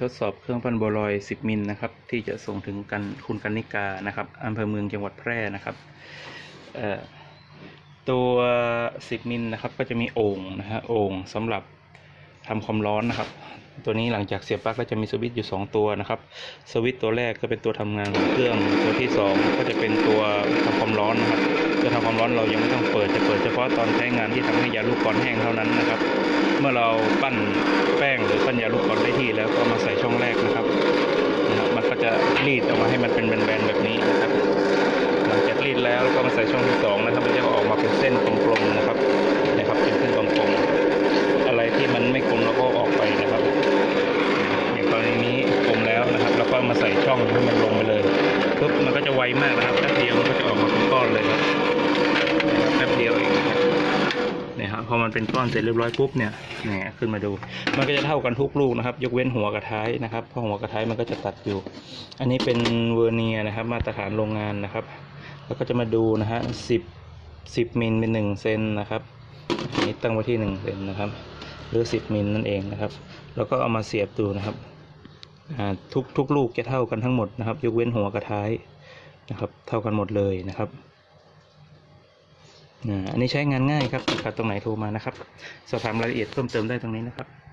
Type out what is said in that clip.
ทดสอบเครื่องปั้นบัวลอย 10 มิลนะครับ ที่จะส่งถึงกันคุณกันนิกานะครับอำเภอเมืองจังหวัดแพร่นะครับตัว 10 มิลนะครับ ก็จะมีโอ่งนะฮะโอ่งสำหรับทำความร้อนนะครับ ตัวนี้หลังจากเสียบปลั๊กก็จะมีสวิตช์อยู่ 2 ตัวนะครับ สวิตช์ตัวแรกก็เป็นตัวทำงานของเครื่อง ตัวที่ 2 ก็จะเป็นตัวทำความร้อนนะครับำความร้อนเรายังไม่ต้องเปิดจะเปิดเฉพาะตอนใช้งานที่ทำให้ยาลูกกรอนแห้งเท่านั้นนะครับ เมื่อเราปั้นแป้งหรือปั้นยาลูกกรอนได้ที่แล้วก็มาใส่ช่องแรกนะครับนะครับมันก็จะรีดออกมาให้มันเป็นแบนๆแบบนี้นะครับหลังจากรีดแล้วก็มาใส่ช่องที่สองนะครับมันจะออกมาเป็นเส้นกลมๆนะครับนะครับเป็นเส้นกลมๆอะไรที่มันไม่กลมเราก็ออกไปนะครับอย่างกรณีนี้กลมแล้วนะครับ แล้วก็มาใส่ช่องให้มันลงไปเลยปุ๊บมันก็จะไวมากนะครับแป๊บเดียว พอมันเป็นก้อนเสร็จเรียบร้อยปุ๊บเนี่ยเนี่ยขึ้นมาดู มันก็จะเท่ากันทุกลูกนะครับ ยกเว้นหัวกับท้ายนะครับเพราะหัวกับท้ายมันก็จะตัดอยู่ อันนี้เป็นเวอร์เนียนะครับ มาตรฐานโรงงานนะครับ แล้วก็จะมาดูนะฮะสิบสิบมิลเป็นหนึ่งเซนนะครับอันนี้ตั้งไว้ที่หนึ่งเซนนะครับ หรือสิบมิลนั่นเองนะครับ แล้วก็เอามาเสียบดูนะครับทุกทุกลูกจะเท่ากันทั้งหมดนะครับ ยกเว้นหัวกับท้ายนะครับ เท่ากันหมดเลยนะครับ อันนี้ใช้งานง่ายครับติดขัดตรงไหนโทรมานะครับ สอบถามรายละเอียดเพิ่มเติมได้ตรงนี้นะครับ